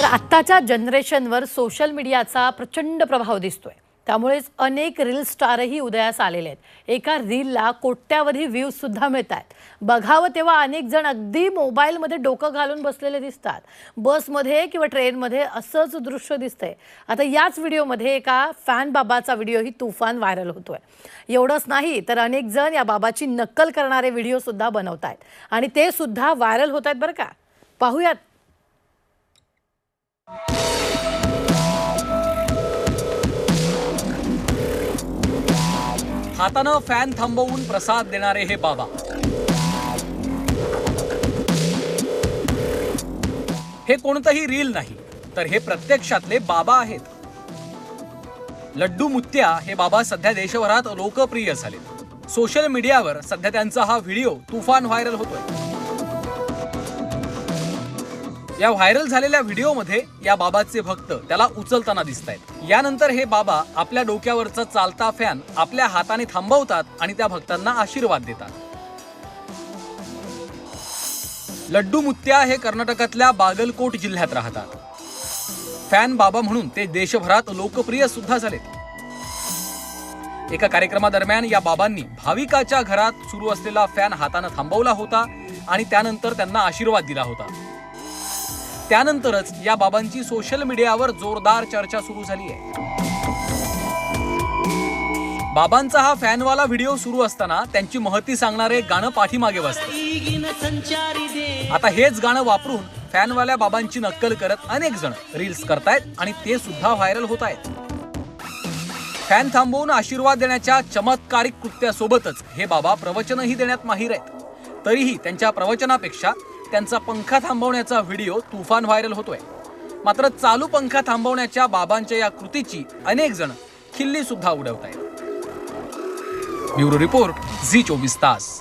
तर आत्ताच्या जनरेशनवर सोशल मीडियाचा प्रचंड प्रभाव दिसतोय. त्यामुळेच अनेक रील स्टारही उदयास आलेले आहेत. एका रीलला कोट्यावधी व्ह्यूज सुद्धा मिळत आहेत बघावं तेव्हा अनेक जण अगदी मोबाईलमध्ये डोकं घालून बसलेले दिसतात. बसमध्ये किंवा ट्रेनमध्ये असंच दृश्य दिसतंय. आता याच व्हिडिओमध्ये एका फॅन बाबाचा व्हिडिओही तुफान व्हायरल होतोय. एवढंच नाही तर अनेक जण या बाबाची नक्कल करणारे व्हिडिओ सुद्धा बनवत आहेत आणि ते सुद्धा व्हायरल होत आहेत बरं का. पाहूयात. हातानं फॅन थांबवून प्रसाद देणारे हे बाबा. हे कोणतंही रील नाही तर हे प्रत्यक्षातले बाबा आहेत. लड्डू मुत्या हे बाबा सध्या देशभरात लोकप्रिय झाले सोशल मीडियावर सध्या त्यांचा हा व्हिडिओ तुफान व्हायरल होतोय. या व्हायरल झालेल्या व्हिडिओमध्ये या बाबाचे भक्त त्याला उचलताना दिसत आहेत यानंतर हे बाबा आपल्या डोक्यावरचा चालता फॅन आपल्या हाताने थांबवतात आणि त्या भक्तांना आशीर्वाद देतात. लड्डू मुत्या हे कर्नाटकातल्या बागलकोट जिल्ह्यात राहतात. फॅन बाबा म्हणून ते देशभरात लोकप्रिय सुद्धा झालेत. एका कार्यक्रमादरम्यान या बाबांनी भाविकाच्या घरात सुरू असलेला फॅन हातानं थांबवला होता आणि त्यानंतर त्यांना आशीर्वाद दिला होता. त्यानंतरच या बाबांची सोशल मीडियावर जोरदार चर्चा सुरू झाली आहे. बाबांचा हा फॅनवाला व्हिडिओ सुरू असताना त्यांची महती सांगणारे गाणं पाठीमागे वाजतं. आता हेच गाणं वापरून फॅनवाल्या बाबांची नक्कल करत अनेक जण रील्स करतायत आणि ते सुद्धा व्हायरल होत आहेत फॅन थांबवून आशीर्वाद देण्याच्या चमत्कारिक कृत्यासोबतच हे बाबा प्रवचनही देण्यात माहीर आहेत. तरीही त्यांच्या प्रवचनापेक्षा त्यांचा पंखा थांबवण्याचा व्हिडिओ तुफान व्हायरल होतोय. मात्र चालू पंखा थांबवण्याच्या बाबांच्या या कृतीची अनेक जण खिल्ली सुद्धा उडवत आहेत ब्युरो रिपोर्ट झी चोवीस तास.